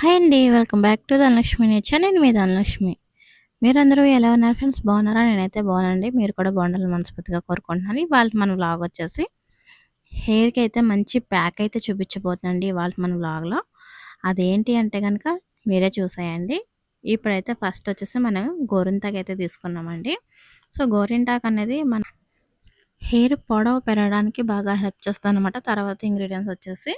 Hi అండి welcome back to Dhanalakshmi nature నేను మీ ధనలక్ష్మి. మీరందరూ ఎలా ఉన్నారు ఫ్రెండ్స్? బాగున్నారా? నేనైతే బాగున్నాండి మీరు కూడా బాగుండాలని మనస్ఫూర్తిగా కోరుకుంటున్నాను. ఇవాళ మన వ్లాగ్ వచ్చేసి హెయిర్కి అయితే మంచి ప్యాక్ అయితే చూపించబోతుందండి ఇవాళ మన వ్లాగ్లో అదేంటి అంటే కనుక మీరే చూసాయండి. ఇప్పుడైతే ఫస్ట్ వచ్చేసి మనం గోరింటాక్ అయితే తీసుకున్నామండి. సో గోరింటాక్ అనేది మన హెయిర్ పొడవ పెరగడానికి బాగా హెల్ప్ చేస్తుంది అనమాట తర్వాత ఇంగ్రీడియంట్స్ వచ్చేసి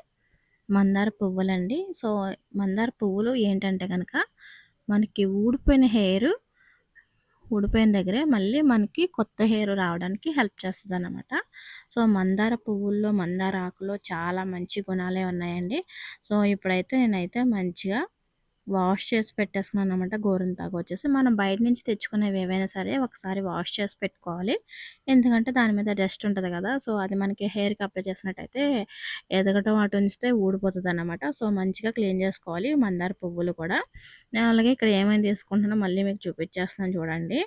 మందార పువ్వులండి. సో మందార పువ్వులు ఏంటంటే కనుక మనకి ఊడిపోయిన హెయిర్ ఊడిపోయిన దగ్గరే మళ్ళీ మనకి కొత్త హెయిర్ రావడానికి హెల్ప్ చేస్తుంది అనమాట సో మందార పువ్వుల్లో మందార ఆకులో చాలా మంచి గుణాలే ఉన్నాయండి. సో ఇప్పుడైతే నేనైతే మంచిగా వాష్ చేసి పెట్టేసుకున్నాను అనమాట గోరింతాకు వచ్చేసి మనం బయట నుంచి తెచ్చుకునేవి ఏవైనా సరే ఒకసారి వాష్ చేసి పెట్టుకోవాలి. ఎందుకంటే దాని మీద డస్ట్ ఉంటుంది కదా సో అది మనకి హెయిర్కి అప్లై చేసినట్టయితే ఎదగటం అటు ఉంచితే ఊడిపోతుంది అనమాట సో మంచిగా క్లీన్ చేసుకోవాలి మందార పువ్వులు కూడా. నేను అలాగే ఇక్కడ ఏమైనా తీసుకుంటున్నానో మళ్ళీ మీకు చూపించేస్తున్నాను చూడండి.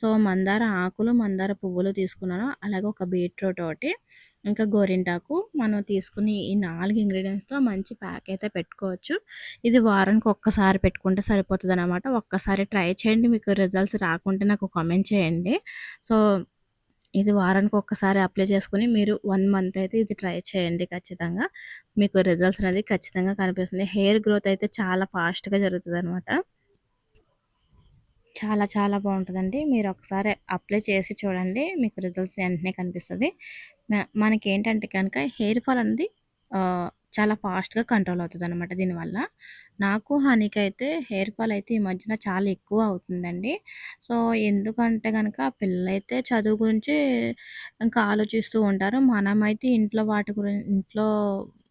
సో మందార ఆకులు మందార పువ్వులు తీసుకున్నాను. అలాగే ఒక బీట్రూట్ ఒకటి. ఇంకా గోరింటాకు మనం తీసుకుని ఈ నాలుగు ఇంగ్రీడియంట్స్తో మంచి ప్యాక్ అయితే పెట్టుకోవచ్చు. ఇది వారానికి ఒక్కసారి పెట్టుకుంటే సరిపోతుంది అనమాట ఒక్కసారి ట్రై చేయండి. మీకు రిజల్ట్స్ రాకుంటే నాకు కామెంట్ చేయండి. సో ఇది వారానికి ఒక్కసారి అప్లై చేసుకుని మీరు వన్ మంత్ అయితే ఇది ట్రై చేయండి ఖచ్చితంగా. మీకు రిజల్ట్స్ అనేది ఖచ్చితంగా కనిపిస్తుంది. హెయిర్ గ్రోత్ అయితే చాలా ఫాస్ట్గా జరుగుతుంది అనమాట చాలా చాలా బాగుంటుందండి. మీరు ఒకసారి అప్లై చేసి చూడండి. మీకు రిజల్ట్స్ వెంటనే కనిపిస్తుంది. మనకి ఏంటంటే కనుక హెయిర్ ఫాల్ అనేది చాలా ఫాస్ట్గా కంట్రోల్ అవుతుంది అనమాట దీనివల్ల. నాకు హానికైతే అయితే హెయిర్ ఫాల్ అయితే ఈ మధ్యన చాలా ఎక్కువ అవుతుందండి. సో ఎందుకంటే కనుక పిల్లలైతే చదువు గురించి ఇంకా ఆలోచిస్తూ ఉంటారు. మనమైతే ఇంట్లో వాటి గురించి ఇంట్లో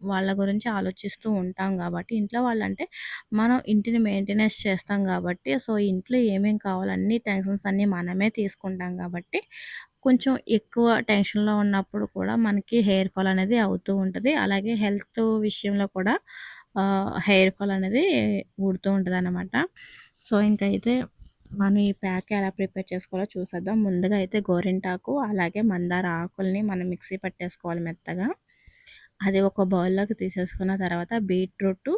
వాళ్ళ గురించి ఆలోచిస్తూ ఉంటాం కాబట్టి ఇంట్లో వాళ్ళంటే మనం ఇంటిని మెయింటెనెన్స్ చేస్తాం కాబట్టి సో ఇంట్లో ఏమేమి కావాలన్నీ టెన్షన్స్ అన్నీ మనమే తీసుకుంటాం కాబట్టి కొంచెం ఎక్కువ టెన్షన్లో ఉన్నప్పుడు కూడా మనకి హెయిర్ ఫాల్ అనేది అవుతూ ఉంటుంది. అలాగే హెల్త్ విషయంలో కూడా హెయిర్ ఫాల్ అనేది ఊడుతూ ఉంటుంది అనమాట సో ఇంకైతే మనం ఈ ప్యాక్ ఎలా ప్రిపేర్ చేసుకోవాలో చూసేద్దాం. ముందుగా అయితే గోరింటాకు అలాగే మందార ఆకుల్ని మనం మిక్సీ పట్టేసుకోవాలి మెత్తగా. అది ఒక బౌల్లోకి తీసేసుకున్న తర్వాత బీట్రూట్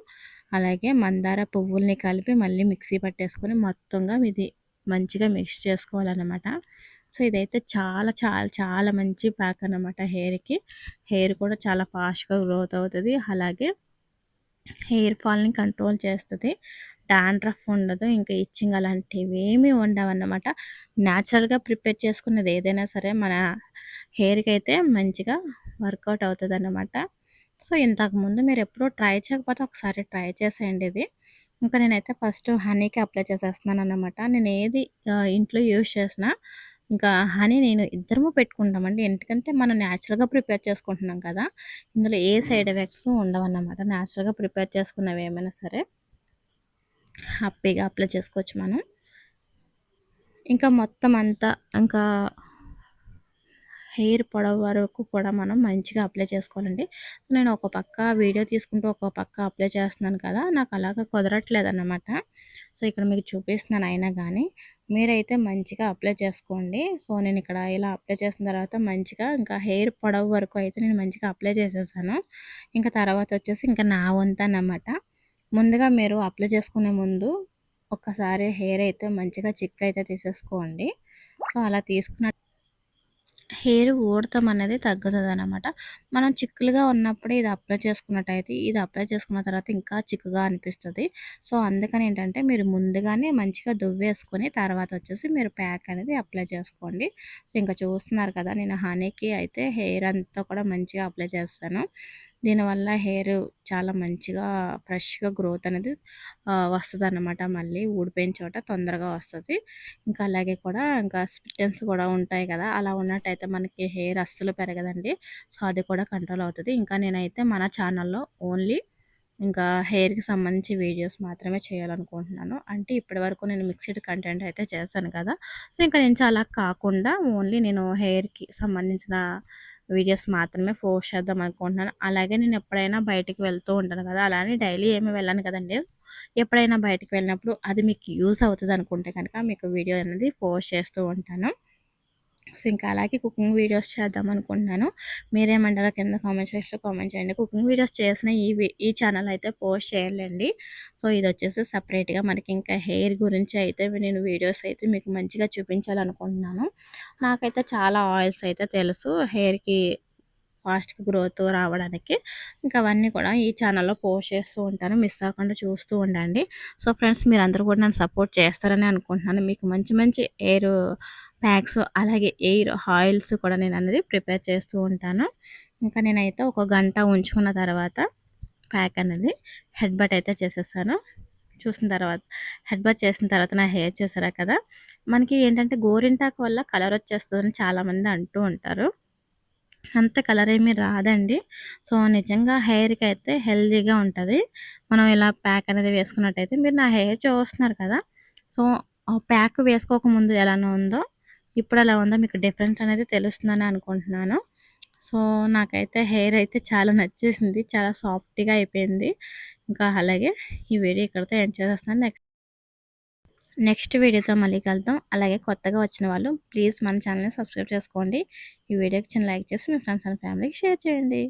అలాగే మందార పువ్వుల్ని కలిపి మళ్ళీ మిక్సీ పట్టేసుకొని మొత్తంగా ఇది మంచిగా మిక్స్ చేసుకోవాలన్నమాట. సో ఇదైతే చాలా చాలా చాలా మంచి ప్యాక్ అనమాట హెయిర్కి. హెయిర్ కూడా చాలా ఫాస్ట్గా గ్రోత్ అవుతుంది. అలాగే హెయిర్ ఫాల్ని కంట్రోల్ చేస్తుంది. డాండ్రఫ్ ఉండదు ఇంకా ఇచ్చింగ్ అలాంటివి ఏమీ ఉండవన్నమాట న్యాచురల్గా ప్రిపేర్ చేసుకున్నది ఏదైనా సరే మన హెయిర్కి అయితే మంచిగా వర్కౌట్ అవుతుంది అన్నమాట. సో ఇంతకుముందు మీరు ఎప్పుడూ ట్రై చేయకపోతే ఒకసారి ట్రై చేసేయండి ఇది. ఇంకా నేనైతే ఫస్ట్ హనీకి అప్లై చేసేస్తున్నాను అనమాట నేను ఏది ఇంట్లో యూజ్ చేసినా ఇంకా హనీ నేను ఇద్దరము పెట్టుకుంటామండి. ఎందుకంటే మనం న్యాచురల్గా ప్రిపేర్ చేసుకుంటున్నాం కదా! ఇందులో ఏ సైడ్ ఎఫెక్ట్స్ ఉండవన్నమాట. న్యాచురల్గా ప్రిపేర్ చేసుకున్నవి ఏమైనా సరే హ్యాపీగా అప్లై చేసుకోవచ్చు మనం. ఇంకా మొత్తం అంతా ఇంకా హెయిర్ పొడవ వరకు కూడా మనం మంచిగా అప్లై చేసుకోవాలండి. సో నేను ఒక పక్క వీడియో తీసుకుంటూ ఒక పక్క అప్లై చేస్తున్నాను కదా! నాకు అలాగ కుదరట్లేదు అన్నమాట సో ఇక్కడ మీకు చూపిస్తున్నాను అయినా కానీ మీరైతే మంచిగా అప్లై చేసుకోండి. సో నేను ఇక్కడ ఇలా అప్లై చేసిన తర్వాత మంచిగా ఇంకా హెయిర్ పొడవు వరకు అయితే నేను మంచిగా అప్లై చేసేసాను. ఇంకా తర్వాత వచ్చేసి ఇంకా నా వంతనమాట ముందుగా మీరు అప్లై చేసుకునే ముందు ఒక్కసారి హెయిర్ అయితే మంచిగా చిక్ అయితే తీసేసుకోండి. సో అలా తీసుకున్న హెయిర్ ఊడటం అనేది తగ్గుతుంది అనమాట మనం చిక్కులుగా ఉన్నప్పుడే ఇది అప్లై చేసుకున్నట్టయితే ఇది అప్లై చేసుకున్న తర్వాత ఇంకా చిక్కుగా అనిపిస్తుంది. సో అందుకని ఏంటంటే మీరు ముందుగానే మంచిగా దువ్వేసుకొని తర్వాత వచ్చేసి మీరు ప్యాక్ అనేది అప్లై చేసుకోండి. సో ఇంకా చూస్తున్నారు కదా నేను హనీకి అయితే హెయిర్ అంతా కూడా మంచిగా అప్లై చేస్తాను. దీనివల్ల హెయిర్ చాలా మంచిగా ఫ్రెష్గా గ్రోత్ అనేది వస్తుంది అన్నమాట మళ్ళీ ఊడిపోయిన చోట తొందరగా వస్తుంది. ఇంకా అలాగే కూడా ఇంకా స్పిటన్స్ కూడా ఉంటాయి కదా అలా ఉన్నట్టయితే మనకి హెయిర్ అస్సలు పెరగదండి. సో అది కూడా కంట్రోల్ అవుతుంది. ఇంకా నేనైతే మన ఛానల్లో ఓన్లీ ఇంకా హెయిర్కి సంబంధించి వీడియోస్ మాత్రమే చేయాలనుకుంటున్నాను. అంటే ఇప్పటి వరకు నేను మిక్స్డ్ కంటెంట్ అయితే చేశాను కదా సో ఇంకా నేను చాలా కాకుండా ఓన్లీ నేను హెయిర్కి సంబంధించిన వీడియోస్ మాత్రమే పోస్ట్ చేద్దాం అనుకుంటున్నాను. అలాగే నేను ఎప్పుడైనా బయటకు వెళ్తూ ఉంటాను కదా అలానే డైలీ ఏమి వెళ్ళాను కదండి. ఎప్పుడైనా బయటకు వెళ్ళినప్పుడు అది మీకు యూస్ అవుతుంది అనుకుంటే కనుక మీకు వీడియో అనేది పోస్ట్ చేస్తూ ఉంటాను. సో ఇంకా అలాగే కుకింగ్ వీడియోస్ చేద్దాం అనుకుంటున్నాను. మీరేమంటారో కింద కామెంట్ సెక్షన్లో కామెంట్ చేయండి. కుకింగ్ వీడియోస్ చేసిన ఈ ఈ ఛానల్ అయితే పోస్ట్ చేయాలండి సో ఇది వచ్చేసి సపరేట్గా మనకి ఇంకా హెయిర్ గురించి అయితే నేను వీడియోస్ అయితే మీకు మంచిగా చూపించాలనుకుంటున్నాను. నాకైతే చాలా ఆయిల్స్ అయితే తెలుసు హెయిర్కి ఫాస్ట్గా గ్రోత్ రావడానికి. ఇంకా అవన్నీ కూడా ఈ ఛానల్లో పోస్ట్ చేస్తూ ఉంటాను. మిస్ అవ్వకుండా చూస్తూ ఉండండి. సో ఫ్రెండ్స్ మీరు అందరూ కూడా నన్ను సపోర్ట్ చేస్తారని అనుకుంటున్నాను. మీకు మంచి మంచి ఎయిర్ ప్యాక్స్ అలాగే ఎయిర్ ఆయిల్స్ కూడా నేను అనేది ప్రిపేర్ చేస్తూ ఉంటాను. ఇంకా నేనైతే ఒక గంట ఉంచుకున్న తర్వాత ప్యాక్ అనేది హెడ్ బట్ అయితే చేసేసాను చూసిన తర్వాత హెడ్ బట్ చేసిన తర్వాత నా హెయిర్ చేసారా కదా మనకి ఏంటంటే గోరింటాకు వల్ల కలర్ వచ్చేస్తుందని చాలామంది అంటూ ఉంటారు. అంత కలర్ ఏమీ రాదండి. సో నిజంగా హెయిర్కి అయితే హెల్దీగా ఉంటుంది. మనం ఇలా ప్యాక్ అనేది వేసుకున్నట్టయితే మీరు నా హెయిర్ చూస్తున్నారు కదా సో ప్యాక్ వేసుకోకముందు ఎలానో ఉందో ఇప్పుడు అలా ఉందో? మీకు డిఫరెన్స్ అనేది తెలుస్తుందని అనుకుంటున్నాను. సో నాకైతే హెయిర్ అయితే చాలా నచ్చేసింది చాలా సాఫ్ట్గా అయిపోయింది. ఇంకా అలాగే ఈ వీడియో ఇక్కడితో ఎండ్ చేసేస్తున్నాను. నెక్స్ట్ నెక్స్ట్ వీడియోతో మళ్ళీ కలుద్దాం. అలాగే కొత్తగా వచ్చిన వాళ్ళు ప్లీజ్ మన ఛానల్ని సబ్స్క్రైబ్ చేసుకోండి. ఈ వీడియోకి చిన్న లైక్ చేసి మీ ఫ్రెండ్స్ అండ్ ఫ్యామిలీకి షేర్ చేయండి.